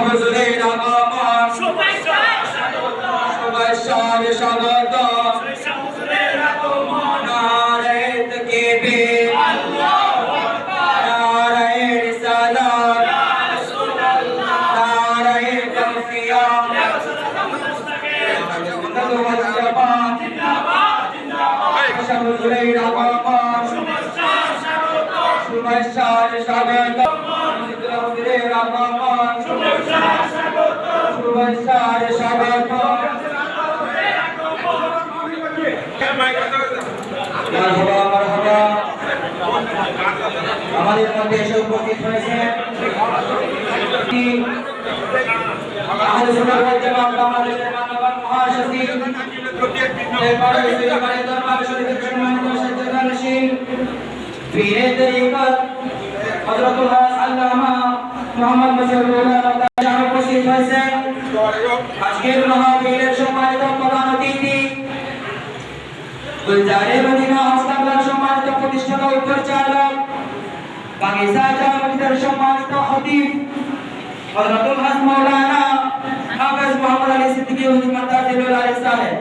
হুজুরের আগমন সবাই সারে স্বাগত নারায়ে তাকবীর সারে স্বাগত মারহাবা আমাদের মধ্যে এসে উপস্থিত হয়েছে। বাংলাদেশের মহাসচিব পীরে তরিকত হযরতুল হাস আল্লামা মোহাম্মদ মুজিবুর রহমান উপস্থিত হয়েছেন আজকের মাহফিলের সম্মানিত প্রধান অতিথি গুলজারে মদিনা হাসপাতাল সম্মানিত প্রতিষ্ঠাতা ও পরিচালক বাগিচা জামাতের সম্মানিত খতিব হযরতুল হাস মাওলানা হাফেজ মোহাম্মদ আলী সিদ্দিকী হুজুর মাতাজিবুল আলী সাহেব